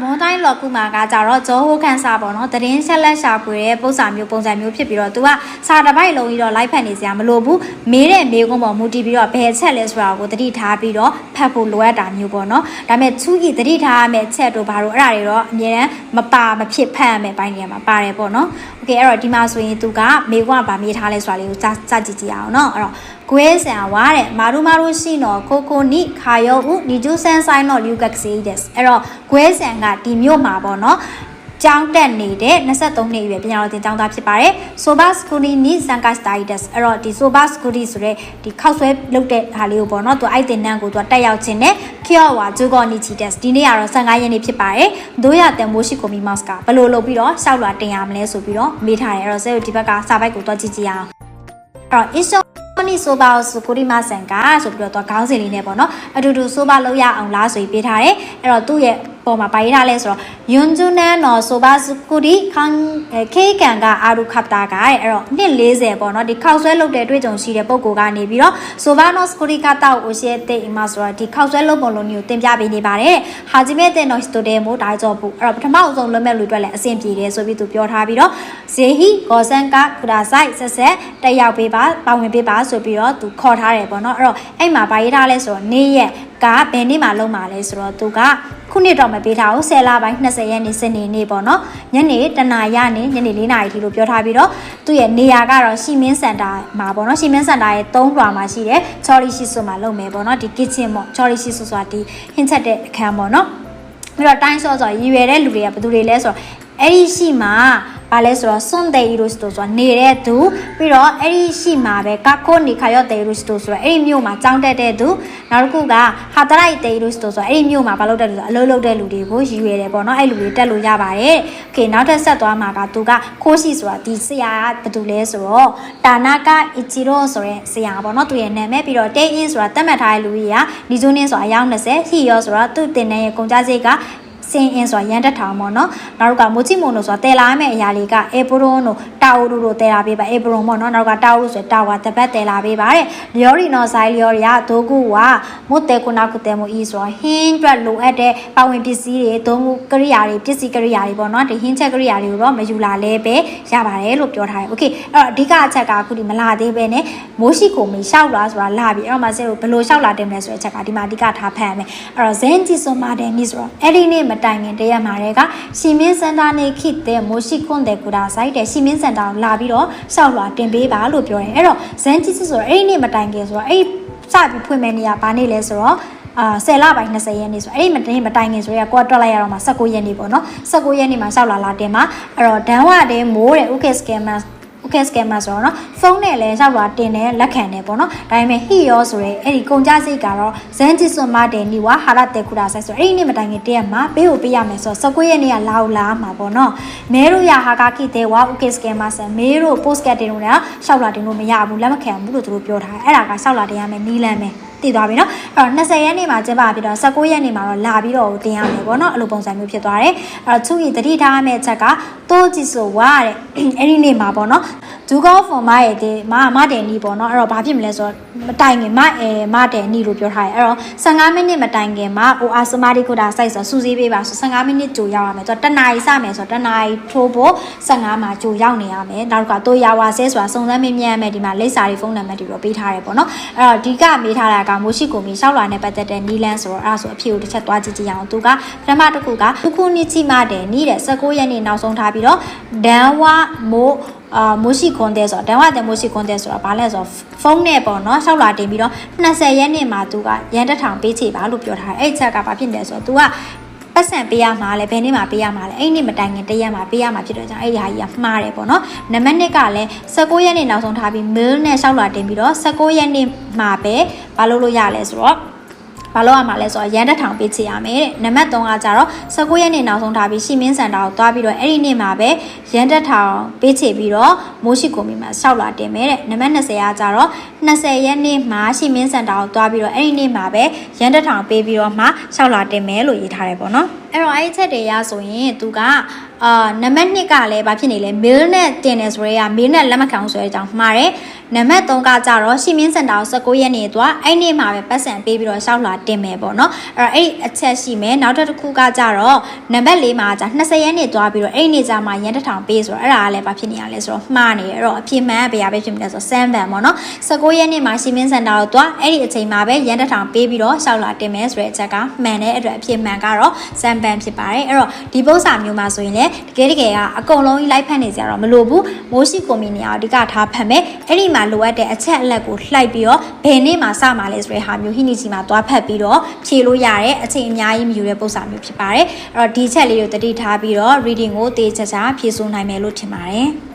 မွန်တိုင်းလော်ကူမာကကြတော့ဂျောဟိုကန်စာပေါ့နော်တရင်ဆက်လက်ရှာဖွေတဲ့ပုံစံမျိုးပုံစံမျိုးဖြစ်ပြီးတော့ तू ကစာတစ်ပိုက်လုံးကြီးတော့လိုက်ဖက်နေစရာမလိုဘူးမေးတဲ့မေးခွန်းပေါ်မူတည်ပြီးတော့ဘယ်ချက်လဲဆိုတာကိုတတိထားပြီးတော့ဖတ်ဖို့လိုအပ်တာမျိုးပေါ့နော်ဒါပေမဲ့သူကြီးတတိထားရမယ့်ချက်တို့ဘာလို့အဲ့ဒါတွေတော့အမြဲတမ်းမပါမဖြစ်ဖတ်ရမယ့်ပိုင်းတွေမှာပါတယ်ပေါ့နော် โอเคအဲ့တော့ဒီမှာဆိုရင် तू ကမေးခွန်းကဗာမေးထားလဲဆိုတာလေးကိုစစကြည့်ကြည့်အောင်နော်အဲ့တော့ကွဲဆန်ဝါတဲ့မာရူမာရူရှိနော်ကိုကိုနိခါယောဦးနီဂျူဆန်ဆိုင်နော်လူကက်စီဒက်အဲ့တော့ကွဲဆန်ကဒီမြို့မှာပေါ့နော်ကျောင်းတက်နေတဲ့23နှစ်အရွယ်ပညာတော်သင်ကျောင်းသားဖြစ်ပါတယ်။ Soba Skuri ni Sankastaides အဲ့တော့ဒီ Soba Skuri ဆိုတဲ့ဒီခောက်ဆွဲလုပ်တဲ့ဟာလေးကိုပေါ့နော်သူအဲ့တင်နန်းကိုသူတက်ရောက်ခြင်းနဲ့ Kyowa Jugo Nichides ဒီနေ့ကတော့15ရက်နေ့ဖြစ်ပါတယ်။တို့ရတန်မိုးရှိကိုမီမော့စ်ကဘယ်လိုလုပ်ပြီးတော့ရှောက်လာတင်ရမလဲဆိုပြီးတော့မေးထားတယ်။အဲ့တော့ဆဲတို့ဒီဘက်ကစာပိုက်ကိုတော့ကြည့်ကြည့်အောင်။အဲ့တော့ Iso နီဆိုပါဆိုကိုရီမဆန်ကဆိုပြီးတော့ခေါင်းစဉ်လေးနဲ့ပေါ့နော်အတူတူဆိုပါလို့ရအောင်လားဆိုပြီးပေးထားတယ်အဲ့တော့သူ့ရဲ့ ပေါ်မှာပါရေးထားလဲဆိုတော့ယွန်ဂျူနန်နော်ဆိုပါစကူရီခန်ခေကန်ကအာရုခပ်တာကအဲ့တော့နှစ်40ပေါ့နော်ဒီခောက်ဆွဲလုပ်တဲ့တွေ့ကြုံရှိတဲ့ပုံကိုကနေပြီးတော့ဆိုပါနော်စကူရီကတောက်အိုရှေတဲ့အိမဆိုတော့ဒီခောက်ဆွဲလုပ်ပုံလုံးမျိုးတင်ပြပေးနေပါတယ်ဟာဂျီမဲတဲ့နော်စတိုတဲမို့ဒါကြောဘူးအဲ့တော့ပထမအဆုံးလွတ်မဲ့လူတွေလည်းအဆင်ပြေတယ်ဆိုပြီးသူပြောထားပြီးတော့ဇေဟီဂောဆန်ကကုဒါဆိုင်ဆက်ဆက်တက်ရောက်ပေးပါပါဝင်ပေးပါဆိုပြီးတော့သူခေါ်ထားတယ်ပေါ့နော်အဲ့တော့အဲ့မှာဗာရေးထားလဲဆိုတော့နေ့ရက် ကဘယ်နေ့မှလုံးမှာလဲဆိုတော့သူကခုနှစ်တော့မပေးထားဘူး10လပိုင်း20ရက်နေ့စနေနေ့ပေါ့နော်ညနေတနာရနေညနေ4နာရီထိလို့ပြောထားပြီးတော့သူ့ရဲ့နေရာကတော့ရှီမင်းစင်တာမှာပေါ့နော်ရှီမင်းစင်တာရဲ့3လွှာမှာရှိတယ်ချော်ရီရှိဆိုမှာလုပ်မယ်ပေါ့နော်ဒီ kitchen ပေါ့ချော်ရီရှိဆိုဆိုတာဒီဟင်းချက်တဲ့အခန်းပေါ့နော်ပြီးတော့တိုင်းဆော့ဆိုရည်ရွယ်တဲ့လူတွေကဘယ်သူတွေလဲဆိုတော့အဲ့ဒီရှိမှာ ဘာလဲဆိုတော့စွန်တေရိုစတိုဆိုတာနေတဲ့သူပြီးတော့အဲ့ဒီရှိမှာပဲကခိုနေခါယောတေရိုစတိုဆိုတော့အဲ့ဒီမြို့မှာကြောင်းတက်တဲ့သူနောက်တစ်ခုကဟာတရိုက်တေရိုစတိုဆိုတော့အဲ့ဒီမြို့မှာဘာလုပ်တဲ့လူဆိုအလုပ်လုပ်တဲ့လူတွေကိုရည်ရွယ်တယ်ပေါ့နော်အဲ့လူတွေတက်လို့ရပါတယ်โอเคနောက်ထပ်ဆက်သွားမှာကသူကခိုးရှိဆိုတာဒီဆရာကဘယ်သူလဲဆိုတော့တာနာကအီချီရိုဆိုတဲ့ဆရာပေါ့နော်သူရဲ့နာမည်ပြီးတော့တေအင်းဆိုတာတတ်မှတ်ထားတဲ့လူကြီးကနီဇိုနင်းဆိုတာအယောက်20ဟီယောဆိုတာသူ့တင်တဲ့ရဲ့ကုန်ကြစိတ်က စင်အင်းဆိုတာရန်တက်ထောင်ပေါ့နော်နောက်တော့ကမိုချီမိုနိုဆိုတာတဲလာမယ့်အရာလေးကအေပရွန်တို့တာအိုတို့တို့တဲလာပေးပါအေပရွန်ပေါ့နော်နောက်ကတာအိုဆိုတာဝါတပတ်တဲလာပေးပါတဲ့လျော်ရီနော်ဆိုင်လျော်ရီကဒိုကူကမုတ်တဲကုနာကုတဲမိုအီဆိုတာဟင်းအတွက်လိုအပ်တဲ့ပါဝင်ပစ္စည်းတွေဒုံကူကရိယာတွေပစ္စည်းကရိယာတွေပေါ့နော်ဒီဟင်းချက်ကရိယာတွေကိုတော့မယူလာလဲပဲရပါတယ်လို့ပြောထားတယ်โอเคအဲ့တော့အဓိကအချက်ကအခုဒီမလာသေးပဲနဲ့မိုးရှိကိုမီရှောက်လာဆိုတာလာပြီအဲ့တော့မှဆဲကိုဘယ်လိုရှောက်လာတင်မလဲဆိုတဲ့အချက်ကဒီမှာအဓိကထားဖတ်ရမယ်အဲ့တော့ဇန်ဂျီဆိုမာတယ်နီဆိုတော့အဲ့ဒီနေ့မ တိုင်ခင်တရက်မှာတဲ့ကရှီမင်းစန်တာနေခိတဲ့မိုရှိခွန်တဲ့ကူတာဆိုင်တဲ့ရှီမင်းစန်တာကိုလာပြီးတော့ရှောက်လာတင်ပေးပါလို့ပြောတယ်အဲ့တော့ဇန်ဂျီဆိုတော့အဲ့ဒီနေ့မတိုင်ခင်ဆိုတော့အဲ့စပြီးဖွင့်မဲ့နေရဘာနေလဲဆိုတော့အာ10လပိုင်း20ရက်နေ့ဆိုအဲ့ဒီမတင်မတိုင်ခင်ဆိုရကိုကတွက်လိုက်ရတော့မှ19ရက်နေ့ပေါ့နော်19ရက်နေ့မှာရှောက်လာလာတင်မှာအဲ့တော့ဒန်ဝတဲ့မိုးတဲ့ okay scammer okay scammer ဆိုတော့နော်ဖုန်းနဲ့လည်းရောက်လာတင်တယ်လက်ခံတယ်ပေါ့နော်ဒါပေမဲ့ဟီယောဆိုရဲအဲ့ဒီကုန်ကြစိတ်ကတော့ဇန်ဂျစ်စွန်မတဲ့နီဝါဟာရတဲ့ခုဒါဆိုင်ဆိုအဲ့ဒီနေ့မတိုင်ခင်တရက်မှာပေးဖို့ပေးရမယ်ဆိုတော့19ရက်နေ့ကလာအောင်လာမှာပေါ့နော်မဲတို့ရဟာကာကိတဲ့ဝါ okay scammer ဆန်မဲတို့ post ကတင်လို့လည်းရှောက်လာတင်လို့မရဘူးလက်မခံဘူးလို့သူတို့ပြောထားတယ်အဲ့ဒါကရှောက်လာတင်ရမယ်နီးလန်းပဲ တည်သွားပြီเนาะအဲ့တော့20ရက်နေ့မှာကျင်းပပြီးတော့19ရက်နေ့မှာတော့လာပြီးတော့တင်ရမယ်ပေါ့เนาะအဲ့လိုပုံစံမျိုးဖြစ်သွားတယ်အဲ့တော့သူကြီးတတိထားရမယ့်အချက်ကတိုးကြည့်ဆိုဝါတဲ့အဲ့ဒီနေ့မှာပေါ့เนาะဒူကောဖော်မရဲ့ဒီမမတယ်နီပေါ့เนาะအဲ့တော့ဘာဖြစ်မလဲဆိုတော့မတိုင်ခင်မအဲမတယ်နီလို့ပြောထားတယ်အဲ့တော့15မိနစ်မတိုင်ခင်မှာဟိုအာစမာဒီကိုဒါစိုက်ဆိုစူးစီးပေးပါဆို15မိနစ်ကြိုရောက်ရမယ်ဆိုတော့တနားရီစမယ်ဆိုတော့တနားရီထိုးဖို့15မှာကြိုရောက်နေရမယ်နောက်ကတိုးရဝါဆဲဆိုတာစုံစမ်းမင်းမြတ်မယ်ဒီမှာလိပ်စာတွေဖုန်းနံပါတ်တွေတော့ပေးထားတယ်ပေါ့เนาะအဲ့တော့ဒီကမေးထားတာက ကမိုရှိကိုမီရှောက်လာနဲ့ပတ်သက်တဲ့နီလန်းဆိုတော့အဲ့ဒါဆိုအဖြေကိုတစ်ချက်သွားကြည့်ကြည့်အောင်သူကပထမတစ်ခုကခုခုနိချိမတဲ့နီးတဲ့19ရက်နေ့နောက်ဆုံးထားပြီးတော့ဒန်ဝမိုးအာမိုးရှိခွန်တဲ့ဆိုတော့ဒန်ဝတဲ့မိုးရှိခွန်တဲ့ဆိုတာဘာလဲဆိုတော့ဖုန်းနဲ့ပေါ့နော်ရှောက်လာတင်ပြီးတော့20ရက်နေ့မှာသူကရန်တက်ထောင်ပေးချေပါလို့ပြောထားတယ်အဲ့ချက်ကဘာဖြစ်လဲဆိုတော့ तू က ပတ်စံပေးရမှာလဲဘယ်နေ့မှာပေးရမှာလဲအဲ့နေ့မတိုင်ခင်တရက်မှာပေးရမှာဖြစ်တော့ကြောင့်အဲ့ဒီဟာကြီးကမှားတယ်ပေါ့နော်နံပါတ်1ကလည်း19ရက်နေ့နောက်ဆုံးထားပြီး mail နဲ့ရှောက်လာတင်ပြီးတော့19ရက်နေ့မှာပဲမလုပ်လို့ရလဲဆိုတော့ ဘာလို့ရမှာလဲဆိုတော့ရန်တက်ထောင်ပေးချေရမယ်တဲ့နံပါတ်3ကကြတော့19ရက်နေ့နောက်ဆုံးထားပြီးရှီမင်းစန်တာကိုတွားပြီးတော့အဲ့ဒီနေ့မှာပဲရန်တက်ထောင်ပေးချေပြီးတော့မိုးရှိကိုမီမှာရှောက်လာတင်မယ်တဲ့နံပါတ်20ကကြတော့20ရက်နေ့မှာရှီမင်းစန်တာကိုတွားပြီးတော့အဲ့ဒီနေ့မှာပဲရန်တက်ထောင်ပေးပြီးတော့မှရှောက်လာတင်မယ်လို့ရေးထားတယ်ပေါ့နော်အဲ့တော့အဲ့ဒီချက်တွေရဆိုရင်သူကအာနံပါတ်1ကလည်းဘာဖြစ်နေလဲ mail နဲ့တင်တယ်ဆိုရဲက mail နဲ့လက်မခံဘူးဆိုတဲ့အကြောင်းမှားတယ် နံပါတ်3ကကြတော့ရှီမင်းစင်တာကို19ရက်နေ့သွားအဲ့နေ့မှာပဲပတ်စံပေးပြီးတော့ရှောက်လာတင်မယ်ပေါ့နော်အဲ့တော့အဲ့အချက်ရှိမယ်နောက်တစ်ခုကကြတော့နံပါတ်4မှာじゃ20ရက်နေ့သွားပြီးတော့အဲ့နေ့ကြမှာရန်တစ်ထောင်ပေးဆိုတော့အဲ့ဒါကလည်းဘာဖြစ်နေရလဲဆိုတော့မှားနေတယ်အဲ့တော့အဖြစ်မှန်ကဘယ်ဟာပဲဖြစ်မလဲဆိုတော့7ဗန်ပေါ့နော်19ရက်နေ့မှာရှီမင်းစင်တာကိုသွားအဲ့ဒီအချိန်မှာပဲရန်တစ်ထောင်ပေးပြီးတော့ရှောက်လာတင်မယ်ဆိုတဲ့အချက်ကမှန်တဲ့အတွက်အဖြစ်မှန်ကတော့7ဗန်ဖြစ်ပါတယ်အဲ့တော့ဒီပု္ပ္ပစာမျိုးမှာဆိုရင်လည်းတကယ်တကယ်ကအကုန်လုံးကြီးလိုက်ဖက်နေကြတော့မလိုဘူးမိုးရှိကွန်မီနီယာကိုအဓိကထားဖတ်မယ်အဲ့ဒီမှာလိုအပ်တဲ့အချက်အလက်ကိုလှိုက်ပြီးတော့ဘယ်နေ့မှာစမှာလဲဆိုတဲ့ဟာမျိုးဟိနီချီမှာသွားဖတ်ပြီးတော့ဖြေလို့ရတဲ့အချိန်အများကြီးမယူတဲ့ပု္ပ္ပစာမျိုးဖြစ်ပါတယ်အဲ့တော့ဒီချက်လေးကိုတတိထားပြီးတော့ reading ကိုတေးချာချာဖြေဆိုနိုင်မယ်လို့ထင်ပါတယ်